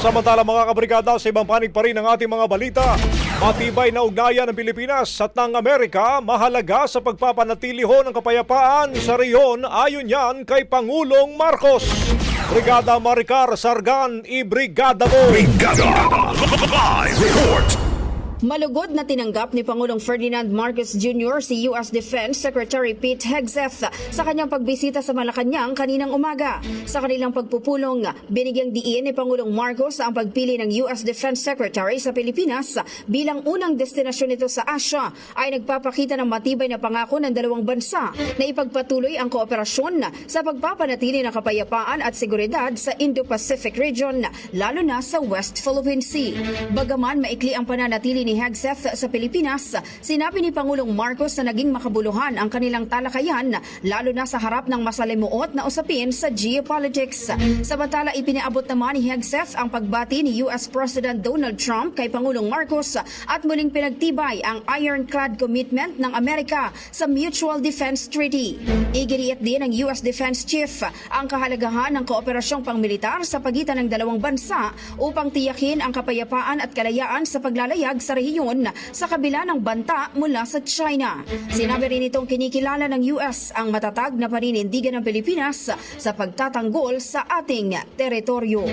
Samantala mga kabrigada sa ibang panig pa rin ang ating mga balita. Matibay na ugnayan ng Pilipinas at ng Amerika mahalaga sa pagpapanatili ho ng kapayapaan sa reyon ayon yan kay Pangulong Marcos. Brigada Maricar Sargan, i-brigada mo! Brigada Live Report Malugod na tinanggap ni Pangulong Ferdinand Marcos Jr. si U.S. Defense Secretary Pete Hegseth sa kanyang pagbisita sa Malacanang kaninang umaga. Sa kanilang pagpupulong, binigyang diin ni Pangulong Marcos ang pagpili ng U.S. Defense Secretary sa Pilipinas bilang unang destinasyon nito sa Asia ay nagpapakita ng matibay na pangako ng dalawang bansa na ipagpatuloy ang kooperasyon sa pagpapanatili ng kapayapaan at seguridad sa Indo-Pacific region, lalo na sa West Philippine Sea. Bagaman maikli ang pananatili ni Hegseth sa Pilipinas, sinabi ni Pangulong Marcos na naging makabuluhan ang kanilang talakayan, lalo na sa harap ng masalimuot na usapin sa geopolitics. Samantala, ipinaabot naman ni Hegseth ang pagbati ni US President Donald Trump kay Pangulong Marcos at muling pinagtibay ang ironclad commitment ng Amerika sa Mutual Defense Treaty. Iginiit din ng US Defense Chief ang kahalagahan ng kooperasyong pangmilitar sa pagitan ng dalawang bansa upang tiyakin ang kapayapaan at kalayaan sa paglalayag sa rehiyon sa kabila ng banta mula sa China. Sinabi rin itong kinikilala ng US ang matatag na paninindigan ng Pilipinas sa pagtatanggol sa ating teritoryo.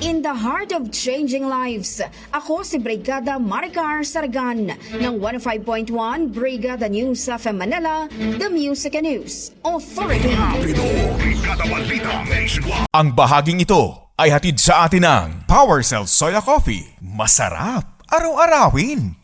In the heart of changing lives, ako si Brigada Maricar Sargan ng 105.1 Brigada News of Manila, The Music and News Authority. Ang bahaging ito ay hatid sa atin ng Power Cell Soya Coffee. Masarap araw-arawin.